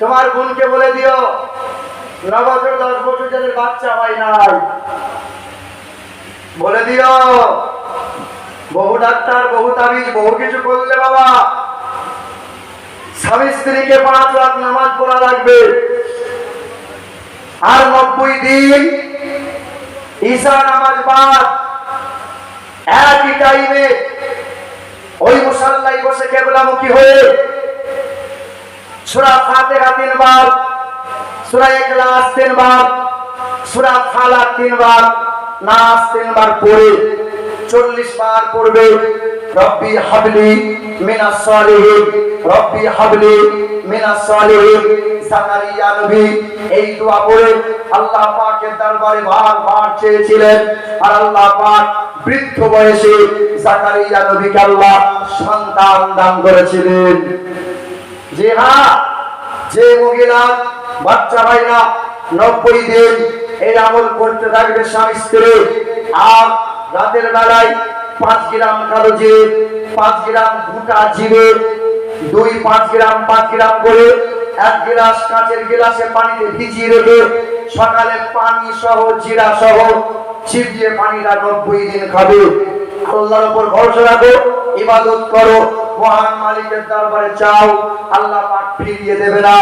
তোমার বোনকে বলে দিও ন বছর দশ বছর যাদের বাচ্চা হয় নাই। বলে দিও, বহু ডাক্তার, বহু তাবিজ, বহু কিছু করলে বাবা, স্বামী স্ত্রীকে পাঁচ লাখ নামাজ পড়া লাগবে। আর নব্বই দিন ঈশা নামাজ বাদ। একই টাইমে ওই মুসাল্লাই বসে কেবলামুখী হয়ে সুরা ফাতেহা তিনবার, সুরা ইখলাস তিনবার, সুরা ফালাক তিনবার, নাস তিনবার পড়ে, চল্লিশ বার পড়বে, রব্বি হাবলি মিনাস সালিহিন, রব্বি হাবলি মিনাস সালিহিন, জাকারিয়া নবী, এই দোয়া পড়ে আল্লাহ পাকের দরবারে বারবার চেয়েছিলেন, আর আল্লাহ পাক বৃদ্ধ বয়সে জাকারিয়া নবীকে আল্লাহ সন্তান দান করেছিলেন। যে হ্যাঁ যে মহিলা বাচ্চা না, নব্বই দিন এই আমল করতে থাকবে স্বামী স্ত্রী। আর রাতের বেলায় পাঁচ গ্রাম কালো জিরে, পাঁচ গ্রাম গোটা জিরে, দুই, পাঁচ গ্রাম পাঁচ গ্রাম করে এক গ্লাস কাঁচের গ্লাসে পানিতে ভিজিয়ে রেখে সকালে পানি সহ, জিরা সহ ছিটিয়ে পানিটা নব্বই দিন খাবে। আল্লাহর উপর ভরসা রাখো, ইবাদত করো, মহান মালিকের দরবারে চাও। আল্লাহ পাক ফিরিয়ে দেবে না।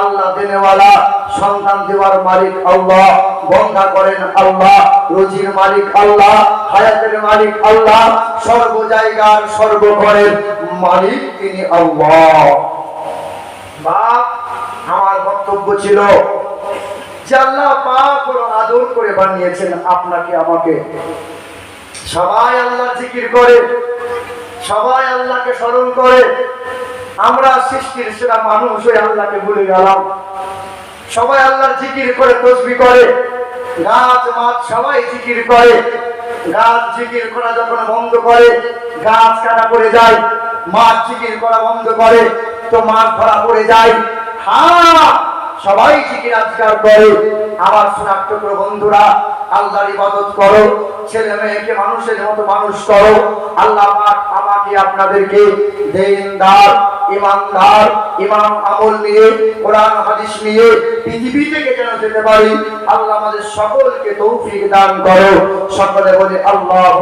আল্লাহ দেনেওয়ালা সন্তান দেওয়ার মালিক আল্লাহ, বন্ধা করেন আল্লাহ, রুজির মালিক আল্লাহ, হায়াতের মালিক আল্লাহ সর্ব জায়গার সর্বঘরের মালিক তিনি আল্লাহ। বাপ, আমার বক্তব্য ছিল যে আল্লাহ পাক আদর করে বানিয়েছেন আপনাকে, আমাকে। সবাই আল্লাহ জিকির করে, সবাই আল্লাহকে স্মরণ করে আমরা সৃষ্টির সেরা মানুষ হয়ে আল্লাহকে ভুলে গেলাম। সবাই আল্লাহর জিকির করে তসবি করে। গাছ, মাছ সবাই জিকির করে। গাছ জিকির করা যখন বন্ধ করে, গাছ কাটা পড়ে যায়, মাছ জিকির করা বন্ধ করে, তো মাছ ধরা পড়ে যায়। হ্যাঁ সবাই জিকির আজকাল করে। আমার শনাক্ত করো বন্ধুরা, আল্লাহর ইবাদত করো। ছেলে মেয়েকে মানুষের মতো মানুষ করো। আল্লাহ আমাকে আপনাদেরকে দেনদার ইমানদার, ইমাম আমল নিয়ে, কোরআন, হাদিস নিয়ে পৃথিবী থেকে যেন যেতে পারি, আল্লাহ আমাদের সকলকে তৌফিক দান করো। সকলে বলে আল্লাহ